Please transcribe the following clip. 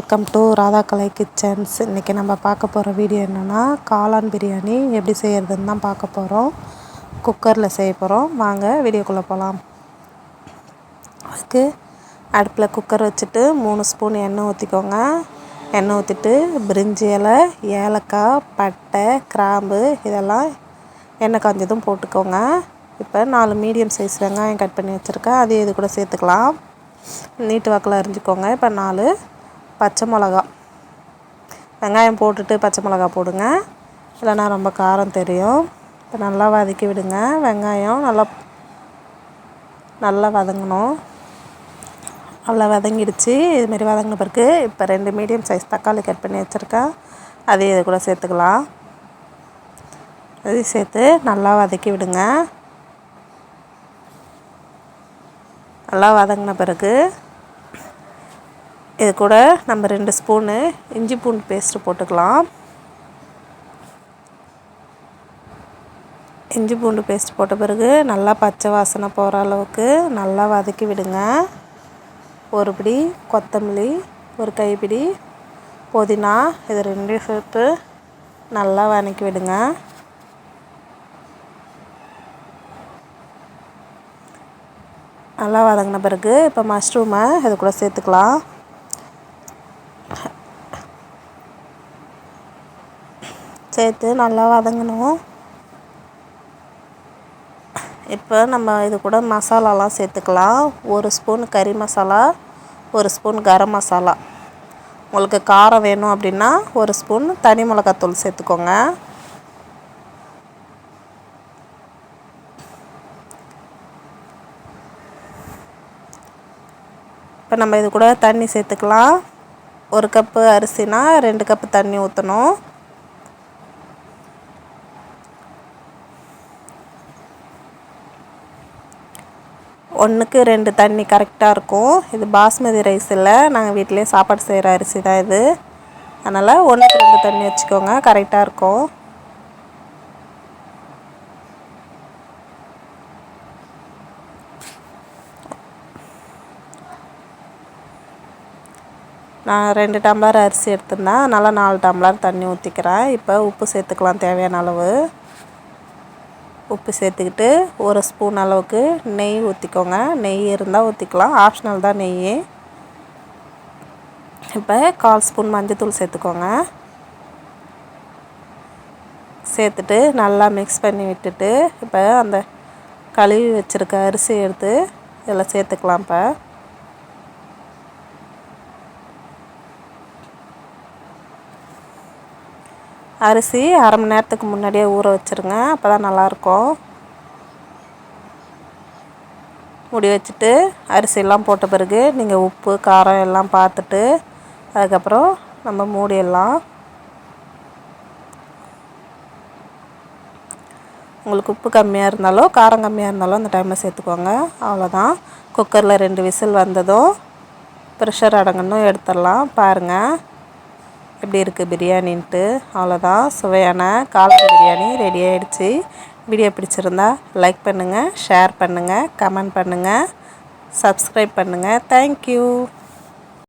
Welcome to Radha Kalai kitchens இன்றைக்கி நம்ம பார்க்க போகிற வீடியோ என்னென்னா காளான் பிரியாணி எப்படி செய்கிறதுன்னு தான் பார்க்க போகிறோம் குக்கரில் செய்ய போகிறோம் வாங்க வீடியோக்குள்ளே போகலாம் அதுக்கு அடுப்பில் குக்கர் வச்சுட்டு மூணு ஸ்பூன் எண்ணெய் ஊற்றிக்கோங்க எண்ணெய் ஊற்றிட்டு பிரிஞ்சி இலை ஏலக்காய் பட்டை கிராம்பு இதெல்லாம் எண்ணெய் காஞ்சதும் போட்டுக்கோங்க. இப்போ நாலு மீடியம் சைஸ் வெங்காயம் கட் பண்ணி வச்சுருக்கேன். அதையும் இது கூட சேர்த்துக்கலாம். நீட்டு வாக்கில் அரிஞ்சிக்கோங்க. இப்போ நாலு பச்சை மிளகா. வெங்காயம் போட்டுட்டு பச்சை மிளகா போடுங்க. இல்லைன்னா ரொம்ப காரம் தெரியும். இப்போ நல்லா வதக்கி விடுங்க. வெங்காயம் நல்லா நல்லா வதங்கணும். நல்லா வதங்கிடுச்சு. இதுமாரி வதங்கின பிறகு இப்போ ரெண்டு மீடியம் சைஸ் தக்காளி கட் பண்ணி வச்சுருக்கேன். அதையும் இது கூட சேர்த்துக்கலாம். அதையும் சேர்த்து நல்லா வதக்கி விடுங்க. நல்லா வதங்கின பிறகு இது கூட நம்ம ரெண்டு ஸ்பூனு இஞ்சி பூண்டு பேஸ்ட்டு போட்டுக்கலாம். இஞ்சி பூண்டு பேஸ்ட் போட்ட பிறகு நல்லா பச்சை வாசனை போகிற அளவுக்கு நல்லா வதக்கி விடுங்க. ஒரு பிடி கொத்தமல்லி ஒரு கைப்பிடி புதினா இது ரெண்டையும் சேர்த்து நல்லா வதக்கி விடுங்க. நல்லா வதங்கின பிறகு இப்போ மஷ்ரூமை இது கூட சேர்த்துக்கலாம். சேர்த்து நல்லா வதங்கணும். இப்போ நம்ம இது கூட மசாலாலாம் சேர்த்துக்கலாம். ஒரு ஸ்பூன் கறி மசாலா ஒரு ஸ்பூன் கரம் மசாலா. உங்களுக்கு காரம் வேணும் அப்படின்னா ஒரு ஸ்பூன் தனி மிளகாத்தூள் சேர்த்துக்கோங்க. இப்போ நம்ம இது கூட தண்ணி சேர்த்துக்கலாம். ஒரு கப்பு அரிசினா ரெண்டு கப்பு தண்ணி ஊற்றணும் ஒன்றுக்கு ரெண்டு தண்ணி கரெக்டாக இருக்கும். இது பாஸ்மதி ரைஸ் இல்லை. நாங்கள் வீட்டிலே சாப்பாடு செய்கிற அரிசி தான் இது. அதனால் ஒன்றுக்கு ரெண்டு தண்ணி வச்சுக்கோங்க. கரெக்டாக இருக்கும். நான் ரெண்டு டம்ளர் அரிசி எடுத்திருந்தேன். அதனால் நாலு டம்ளர் தண்ணி ஊற்றிக்கிறேன். இப்போ உப்பு சேர்த்துக்கலாம் தேவையான அளவு. உப்பு சேர்த்துக்கிட்டு ஒரு ஸ்பூன் அளவுக்கு நெய் ஊற்றிக்கோங்க நெய் இருந்தால் ஊற்றிக்கலாம் ஆப்ஷனல் தான் நெய் இப்போ கால் ஸ்பூன் மஞ்சத்தூள் சேர்த்துக்கோங்க. சேர்த்துட்டு நல்லா மிக்ஸ் பண்ணி விட்டுட்டு இப்போ அந்த கழுவி வச்சுருக்க அரிசி எடுத்து இதில் சேர்த்துக்கலாம் இப்போ. அரிசி அரை மணி நேரத்துக்கு முன்னாடியே ஊற வச்சுருங்க. அப்போ தான் நல்லாயிருக்கும். முடி வச்சுட்டு அரிசியெல்லாம் போட்ட பிறகு நீங்கள் உப்பு காரம் எல்லாம் பார்த்துட்டு அதுக்கப்புறம் நம்ம மூடிடலாம். உங்களுக்கு உப்பு கம்மியாக இருந்தாலும் காரம் கம்மியாக இருந்தாலும் அந்த டைமில் சேர்த்துக்கோங்க. அவ்வளோதான் குக்கரில் ரெண்டு விசில் வந்ததும் ப்ரெஷர் அடங்கணும் எடுத்துடலாம். பாருங்கள் எப்படி இருக்குது பிரியாணின்ட்டு? அவ்வளோதான் சுவையான காளான் பிரியாணி ரெடி ஆகிடுச்சு வீடியோ பிடிச்சிருந்தா லைக் பண்ணுங்கள் ஷேர் பண்ணுங்கள் கமெண்ட் பண்ணுங்கள் சப்ஸ்கிரைப் பண்ணுங்கள் தேங்க்யூ